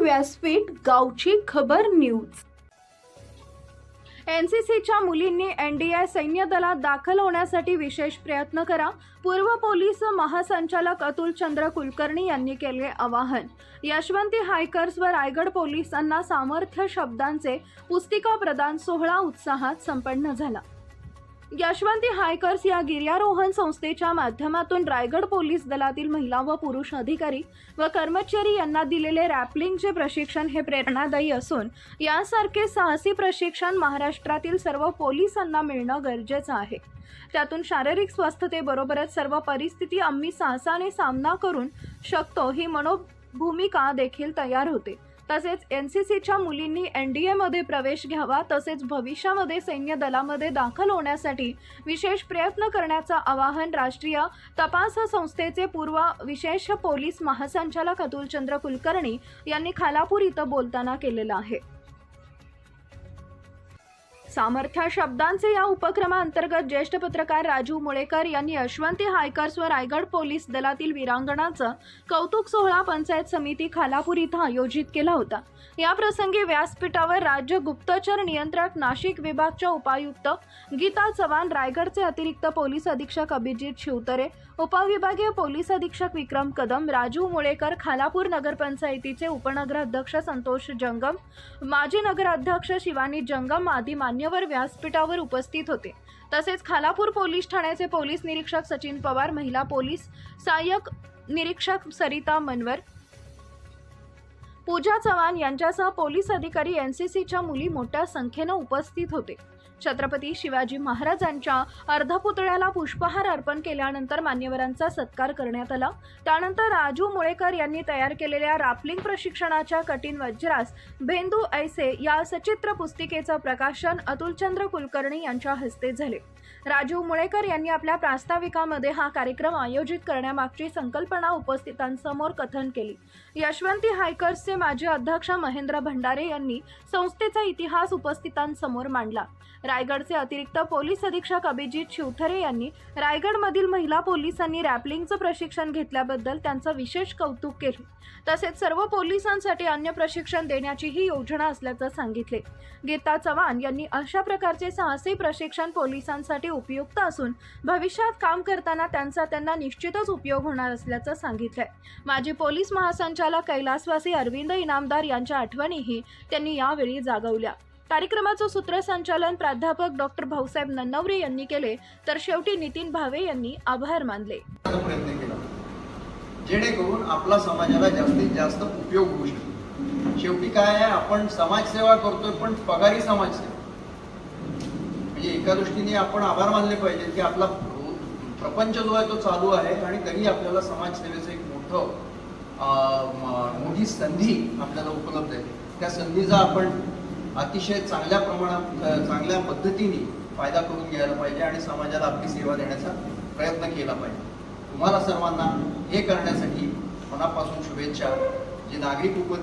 व्यासपीठ गावची खबर न्यूज. एनसीसीच्या मुलींनी एनडीए सैन्य दलात दाखल होण्यासाठी विशेष प्रयत्न करा पूर्व पोलीस महासंचालक अतुल चंद्र कुलकर्णी यांनी केले आवाहन. यशवंती हायकर्स व रायगड पोलिसांना सामर्थ्य शब्दांचे पुस्तिका प्रदान सोहळा उत्साहात संपन्न झाला. यशवंती हायकर्स या गिर्यारोहण संस्थेच्या माध्यमातून रायगड पोलीस दलातील महिला व पुरुष अधिकारी व कर्मचारी यांना दिलेले रॅपलिंगचे प्रशिक्षण हे प्रेरणादायी असून यासारखे साहसी प्रशिक्षण महाराष्ट्रातील सर्व पोलिसांना मिळणं गरजेचं आहे. त्यातून शारीरिक स्वस्थतेबरोबरच सर्व परिस्थिती आम्ही साहसाने सामना करून शकतो ही मनोभूमिका देखील तयार होते. तसेच एन सी सीच्या मुलींनी एन डी एमध्ये प्रवेश घ्यावा तसेच भविष्यामध्ये सैन्य दलामध्ये दाखल होण्यासाठी विशेष प्रयत्न करण्याचं आवाहन राष्ट्रीय तपास संस्थेचे पूर्व विशेष पोलीस महासंचालक अतुलचंद्र कुलकर्णी यांनी खालापूर इथं बोलताना केलेलं आहे. सामर्थ्य शब्दांचे या उपक्रमाअंतर्गत ज्येष्ठ पत्रकार राजू मुळेकर यांनी यशवंती हायकर्स व रायगड पोलीस दलातील वीरांगणाचं कौतुक सोहळा पंचायत समिती खालापूर इथं आयोजित केला होता. या प्रसंगी व्यासपीठावर राज्य गुप्तचर नियंत्रक नाशिक विभागच्या उपायुक्त गीता चव्हाण रायगडचे अतिरिक्त पोलीस अधीक्षक अभिजित शिवतरे उपविभागीय पोलीस अधीक्षक विक्रम कदम राजू मुळेकर खालापूर नगरपंचायतीचे उपनगराध्यक्ष संतोष जंगम माजी नगराध्यक्ष शिवानी जंगम आदी मान्यवर व्यासपीठावर उपस्थित होते. तसेच खालापूर पोलीस ठाण्याचे पोलीस निरीक्षक सचिन पवार महिला पोलीस सहाय्यक निरीक्षक सरिता मनवर पूजा चव्हाण यांच्यासह पोलीस अधिकारी एन सी सीच्या मुली मोठ्या संख्येनं उपस्थित होते. छत्रपती शिवाजी महाराजांच्या अर्धपुतळ्याला पुष्पहार अर्पण केल्यानंतर मान्यवरांचा सत्कार करण्यात आला. त्यानंतर राजू मुळेकर यांनी तयार केलेल्या रापलिंग प्रशिक्षणाच्या कठीण वज्रास भेंदू ऐसे या सचित्र पुस्तिकेचं प्रकाशन अतुलचंद्र कुलकर्णी यांच्या हस्ते झाले. राजू मुळेकर यांनी आपल्या प्रास्ताविकामध्ये हा कार्यक्रम आयोजित करण्यामागची संकल्पना उपस्थितांसमोर कथन केली. यशवंती हायकर्सचे माजी अध्यक्ष महेंद्र भंडारे यांनी संस्थेचा इतिहास उपस्थितांसमोर मांडला. रायगडचे अतिरिक्त पोलीस अधीक्षक अभिजित शिवथरे यांनी रायगडमधील महिला पोलिसांनी रॅपलिंगचं प्रशिक्षण घेतल्याबद्दल त्यांचं विशेष कौतुक केले. तसेच सर्व पोलिसांसाठी अन्य प्रशिक्षण देण्याचीही योजना असल्याचं सांगितले. गीता चव्हाण यांनी अशा प्रकारचे साहसी प्रशिक्षण पोलिसांसाठी उपयुक्त असून भविष्यात काम करताना त्यांचा त्यांना निश्चितच उपयोग होणार असल्याचं सांगितलंय. माजी पोलीस महासंचालक कैलासवासी अरविंद इनामदार यांच्या आठवणीही त्यांनी यावेळी जागवल्या. कार्यक्रमाचं सूत्रसंचालन प्राध्यापक डॉक्टर भाऊसाहेब नन्नवरे यांनी केले तर शेवटी नितीन भावे यांनी आभार मानले. प्रयत्न केला. जेणेकरून आपला समाजाला जास्तीत जास्त उपयोग होऊ शकतो शेवटी काय आहे आपण समाजसेवा करतोय पण पगारी समाजसेवा. म्हणजे एका दृष्टीने आपण आभार मानले पाहिजे की आपला प्रपंच जो आहे तो चालू आहे आणि तरी आपल्याला समाजसेवेचं एक मोठं मोठी संधी आपल्याला उपलब्ध आहे. त्या संधीचा आपण अतिशय चांगल्या प्रमाणात चांगल्या पद्धतीने फायदा करून घ्यायला पाहिजे आणि समाजाला आपली सेवा देण्याचा प्रयत्न केला पाहिजे. तुम्हाला सर्वांना हे करण्यासाठी मनापासून शुभेच्छा. जे नागरिक उप